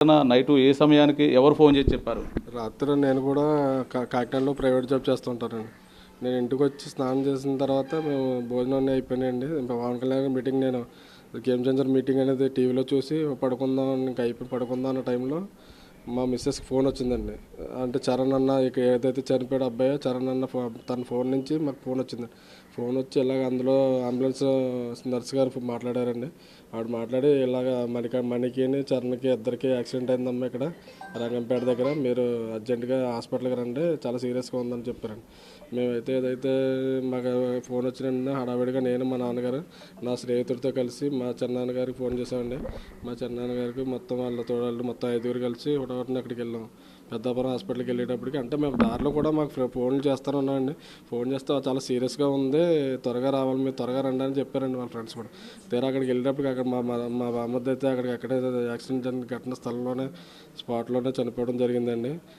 Night ఏ సమయానికి ఎవరు phone చేసి చెప్పారు? రాత్రి నేను కూడా కాకినాడలో ప్రైవేట్ జాబ్ చేస్తుంటానండి నేను ఇంటికి వచ్చి స్నానం చేసిన తర్వాత మేము భోజనం అన్నీ అయిపోయినాయండి పవన్ కళ్యాణ్ మీటింగ్ నేను గేమ్ చేంజర్ మీటింగ్ అనేది టీవీలో చూసి పడుకుందాం ఇంకా అయిపోయి పడుకుందాం అన్న టైంలో మా మిస్సెస్కి ఫోన్ వచ్చిందండి. అంటే చరణ్ అన్న ఇక ఏదైతే చనిపోయాడు అబ్బాయో చరణ్ అన్న ఫో- తన ఫోన్ నుంచి మాకు ఫోన్ వచ్చింది. ఫోన్ వచ్చి ఇలాగ అందులో అంబులెన్స్ నర్స్ గారు మాట్లాడారండి. ఆవిడ మాట్లాడి ఇలాగ మణిక మనకి చరణ్కి ఇద్దరికి యాక్సిడెంట్ అయిందమ్మా ఇక్కడ రంగంపేట దగ్గర. మీరు అర్జెంటుగా హాస్పిటల్కి రండి. చాలా సీరియస్గా ఉందని చెప్పారండి. మేమైతే ఏదైతే మాకు ఫోన్ వచ్చిన హడావిడిగా నేను మా నాన్నగారు నా స్నేహితుడితో కలిసి మా చిన్నాన్నగారికి ఫోన్ చేసామండి మా చిన్నాన్నగారికి మొత్తం వాళ్ళ తోడాళ్ళు మొత్తం ఐదుగురు కలిసి ఒకటి అక్కడికి వెళ్ళాం. పెద్దాపురం హాస్పిటల్కి వెళ్ళేటప్పటికి అంటే మేము దారిలో కూడా మాకు ఫోన్లు చేస్తానే ఉన్నామండి ఫోన్ చేస్తే చాలా సీరియస్గా ఉంది. త్వరగా రావాలి మీరు త్వరగా రండి అని చెప్పారండి వాళ్ళ ఫ్రెండ్స్ కూడా. తీరా అక్కడికి వెళ్ళేటప్పటికి అక్కడ మా మా- మా అయితే అక్కడికి అక్కడే యాక్సిడెంట్ జరిగిన ఘటన స్థలంలోనే స్పాట్లోనే చనిపోవడం జరిగిందండి.